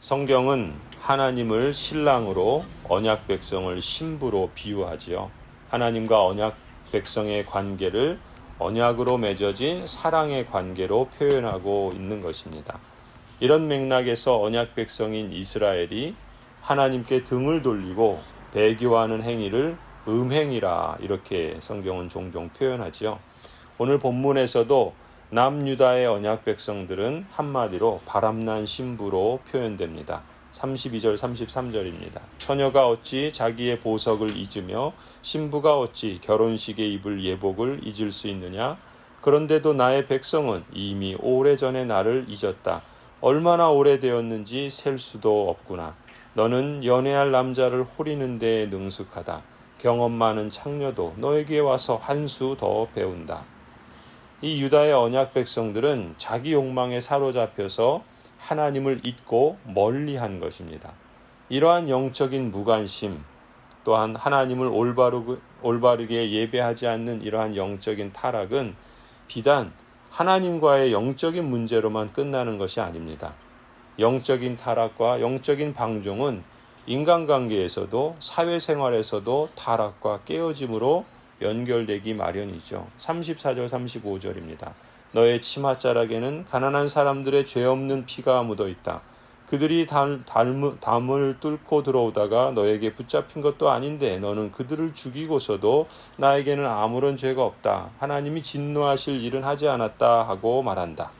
성경은 하나님을 신랑으로 언약 백성을 신부로 비유하지요. 하나님과 언약 백성의 관계를 언약으로 맺어진 사랑의 관계로 표현하고 있는 것입니다. 이런 맥락에서 언약 백성인 이스라엘이 하나님께 등을 돌리고 배교하는 행위를 음행이라 이렇게 성경은 종종 표현하지요. 오늘 본문에서도 남유다의 언약 백성들은 한마디로 바람난 신부로 표현됩니다. 32절 33절입니다. 처녀가 어찌 자기의 보석을 잊으며 신부가 어찌 결혼식에 입을 예복을 잊을 수 있느냐? 그런데도 나의 백성은 이미 오래전에 나를 잊었다. 얼마나 오래되었는지 셀 수도 없구나. 너는 연애할 남자를 호리는 데에 능숙하다. 경험 많은 창녀도 너에게 와서 한 수 더 배운다. 이 유다의 언약 백성들은 자기 욕망에 사로잡혀서 하나님을 잊고 멀리 한 것입니다. 이러한 영적인 무관심, 또한 하나님을 올바르게, 올바르게 예배하지 않는 이러한 영적인 타락은 비단 하나님과의 영적인 문제로만 끝나는 것이 아닙니다. 영적인 타락과 영적인 방종은 인간관계에서도 사회생활에서도 타락과 깨어짐으로 연결되기 마련이죠. 34절 35절입니다. 너의 치맛자락에는 가난한 사람들의 죄 없는 피가 묻어 있다. 그들이 담, 담 을 뚫고 들어오다가 너에게 붙잡힌 것도 아닌데 너는 그들을 죽이고서도 나에게는 아무런 죄가 없다. 하나님이 진노하실 일은 하지 않았다 하고 말한다.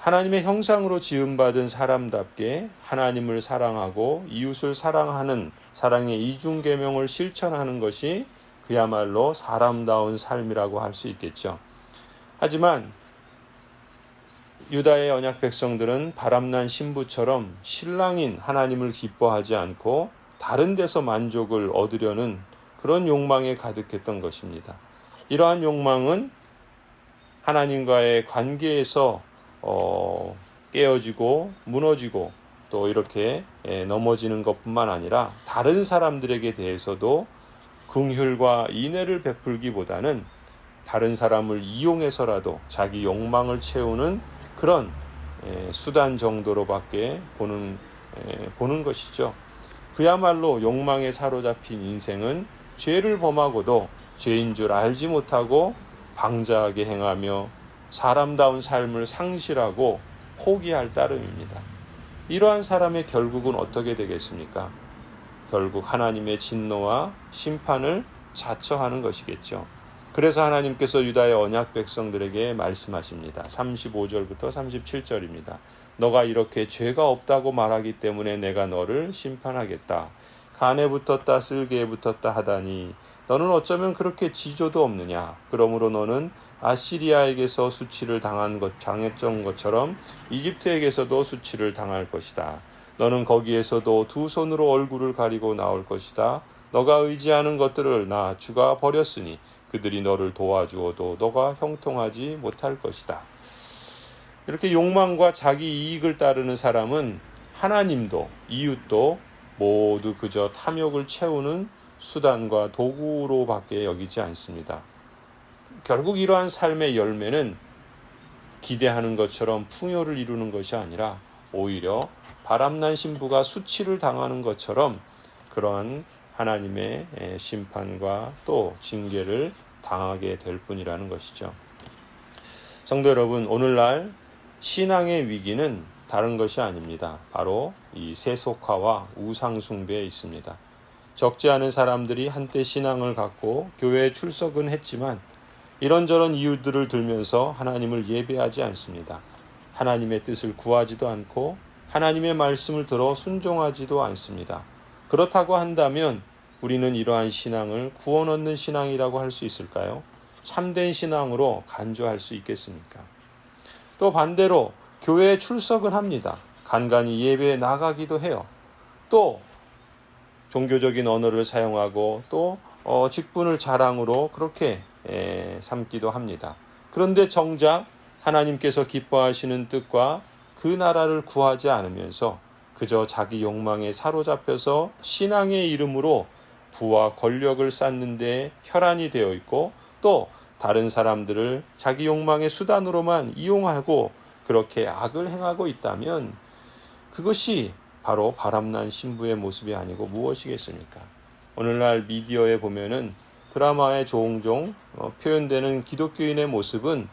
하나님의 형상으로 지음받은 사람답게 하나님을 사랑하고 이웃을 사랑하는 사랑의 이중 계명을 실천하는 것이 그야말로 사람다운 삶이라고 할 수 있겠죠. 하지만 유다의 언약 백성들은 바람난 신부처럼 신랑인 하나님을 기뻐하지 않고 다른 데서 만족을 얻으려는 그런 욕망에 가득했던 것입니다. 이러한 욕망은 하나님과의 관계에서 어, 깨어지고 무너지고 또 이렇게 예, 넘어지는 것뿐만 아니라 다른 사람들에게 대해서도 긍휼과 인애를 베풀기보다는 다른 사람을 이용해서라도 자기 욕망을 채우는 그런 예, 수단 정도로밖에 보는 예, 보는 것이죠. 그야말로 욕망에 사로잡힌 인생은 죄를 범하고도 죄인 줄 알지 못하고 방자하게 행하며 사람다운 삶을 상실하고 포기할 따름입니다. 이러한 사람의 결국은 어떻게 되겠습니까? 결국 하나님의 진노와 심판을 자처하는 것이겠죠. 그래서 하나님께서 유다의 언약 백성들에게 말씀하십니다. 35절부터 37절입니다. 너가 이렇게 죄가 없다고 말하기 때문에 내가 너를 심판하겠다. 간에 붙었다 쓸개에 붙었다 하다니 너는 어쩌면 그렇게 지조도 없느냐. 그러므로 너는 아시리아에게서 수치를 당한 것, 당했던 것처럼 이집트에게서도 수치를 당할 것이다. 너는 거기에서도 두 손으로 얼굴을 가리고 나올 것이다. 너가 의지하는 것들을 나 주가 버렸으니 그들이 너를 도와주어도 너가 형통하지 못할 것이다. 이렇게 욕망과 자기 이익을 따르는 사람은 하나님도 이웃도 모두 그저 탐욕을 채우는 수단과 도구로밖에 여기지 않습니다. 결국 이러한 삶의 열매는 기대하는 것처럼 풍요를 이루는 것이 아니라 오히려 바람난 신부가 수치를 당하는 것처럼 그러한 하나님의 심판과 또 징계를 당하게 될 뿐이라는 것이죠. 성도 여러분, 오늘날 신앙의 위기는 다른 것이 아닙니다. 바로 이 세속화와 우상숭배에 있습니다. 적지 않은 사람들이 한때 신앙을 갖고 교회에 출석은 했지만 이런저런 이유들을 들면서 하나님을 예배하지 않습니다. 하나님의 뜻을 구하지도 않고 하나님의 말씀을 들어 순종하지도 않습니다. 그렇다고 한다면 우리는 이러한 신앙을 구원 얻는 신앙이라고 할 수 있을까요? 참된 신앙으로 간주할 수 있겠습니까? 또 반대로 교회에 출석을 합니다. 간간히 예배에 나가기도 해요. 또 종교적인 언어를 사용하고 또 어, 직분을 자랑으로 그렇게 에, 삼기도 합니다. 그런데 정작 하나님께서 기뻐하시는 뜻과 그 나라를 구하지 않으면서 그저 자기 욕망에 사로잡혀서 신앙의 이름으로 부와 권력을 쌓는 데 혈안이 되어 있고 또 다른 사람들을 자기 욕망의 수단으로만 이용하고 그렇게 악을 행하고 있다면 그것이 바로 바람난 신부의 모습이 아니고 무엇이겠습니까? 오늘날 미디어에 보면은 드라마에 종종 어, 표현되는 기독교인의 모습은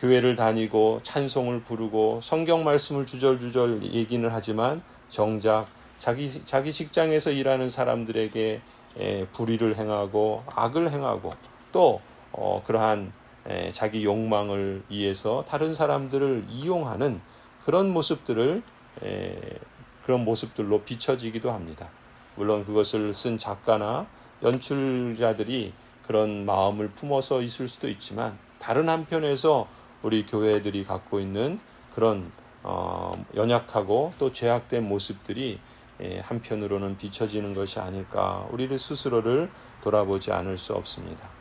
교회를 다니고 찬송을 부르고 성경 말씀을 주절주절 얘기는 하지만 정작 자기 자기 직장에서 일하는 사람들에게 에, 불의를 행하고 악을 행하고 또 어, 그러한 에, 자기 욕망을 위해서 다른 사람들을 이용하는 그런 모습들을 에, 그런 모습들로 비춰지기도 합니다. 물론 그것을 쓴 작가나 연출자들이 그런 마음을 품어서 있을 수도 있지만 다른 한편에서 우리 교회들이 갖고 있는 그런 어, 연약하고 또 죄악된 모습들이 예, 한편으로는 비춰지는 것이 아닐까 우리를 스스로를 돌아보지 않을 수 없습니다.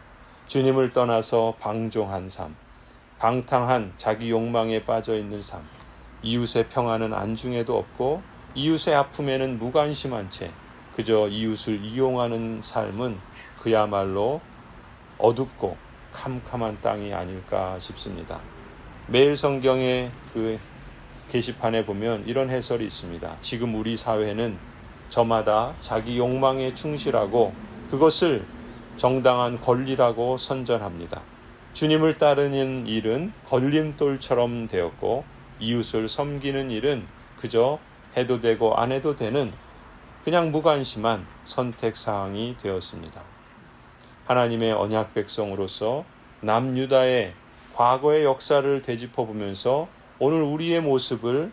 주님을 떠나서 방종한 삶, 방탕한 자기 욕망에 빠져 있는 삶, 이웃의 평안은 안중에도 없고 이웃의 아픔에는 무관심한 채 그저 이웃을 이용하는 삶은 그야말로 어둡고 캄캄한 땅이 아닐까 싶습니다. 매일 성경의 그 게시판에 보면 이런 해설이 있습니다. 지금 우리 사회는 저마다 자기 욕망에 충실하고 그것을 정당한 권리라고 선전합니다. 주님을 따르는 일은 걸림돌처럼 되었고 이웃을 섬기는 일은 그저 해도 되고 안 해도 되는 그냥 무관심한 선택 사항이 되었습니다. 하나님의 언약 백성으로서 남유다의 과거의 역사를 되짚어 보면서 오늘 우리의 모습을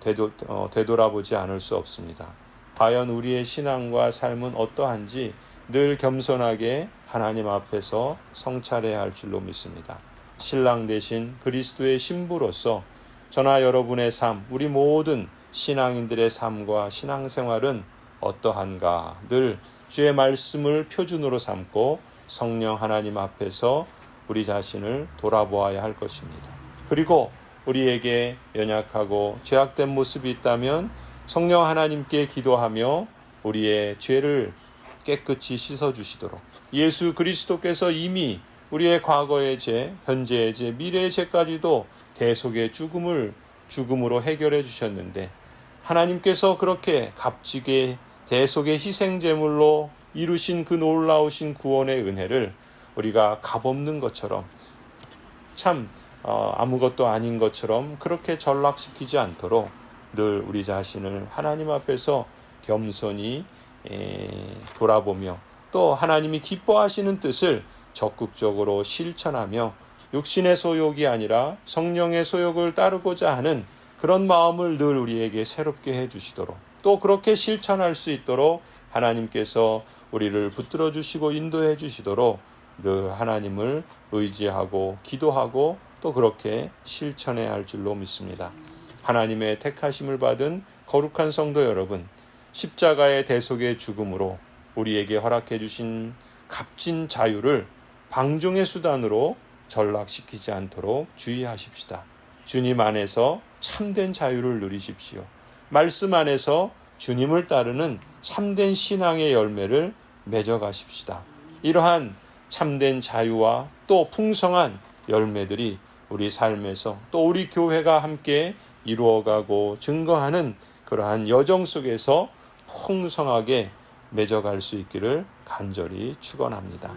되도, 어, 되돌아보지 않을 수 없습니다. 과연 우리의 신앙과 삶은 어떠한지 늘 겸손하게 하나님 앞에서 성찰해야 할 줄로 믿습니다. 신랑 대신 그리스도의 신부로서 저나 여러분의 삶, 우리 모든 신앙인들의 삶과 신앙생활은 어떠한가 늘 주의 말씀을 표준으로 삼고 성령 하나님 앞에서 우리 자신을 돌아보아야 할 것입니다. 그리고 우리에게 연약하고 죄악된 모습이 있다면 성령 하나님께 기도하며 우리의 죄를 깨끗이 씻어 주시도록. 예수 그리스도께서 이미 우리의 과거의 죄, 현재의 죄, 미래의 죄까지도 대속의 죽음을 죽음으로 해결해 주셨는데 하나님께서 그렇게 값지게 대속의 희생 제물로 이루신 그 놀라우신 구원의 은혜를 우리가 값없는 것처럼 참 어, 아무것도 아닌 것처럼 그렇게 전락시키지 않도록 늘 우리 자신을 하나님 앞에서 겸손히 에, 돌아보며 또 하나님이 기뻐하시는 뜻을 적극적으로 실천하며 육신의 소욕이 아니라 성령의 소욕을 따르고자 하는 그런 마음을 늘 우리에게 새롭게 해 주시도록 또 그렇게 실천할 수 있도록 하나님께서 우리를 붙들어 주시고 인도해 주시도록 늘 하나님을 의지하고 기도하고 또 그렇게 실천해야 할 줄로 믿습니다. 하나님의 택하심을 받은 거룩한 성도 여러분, 십자가의 대속의 죽음으로 우리에게 허락해 주신 값진 자유를 방종의 수단으로 전락시키지 않도록 주의하십시다. 주님 안에서 참된 자유를 누리십시오. 말씀 안에서 주님을 따르는 참된 신앙의 열매를 맺어가십시다. 이러한 참된 자유와 또 풍성한 열매들이 우리 삶에서 또 우리 교회가 함께 이루어가고 증거하는 그러한 여정 속에서 풍성하게 맺어갈 수 있기를 간절히 축원합니다.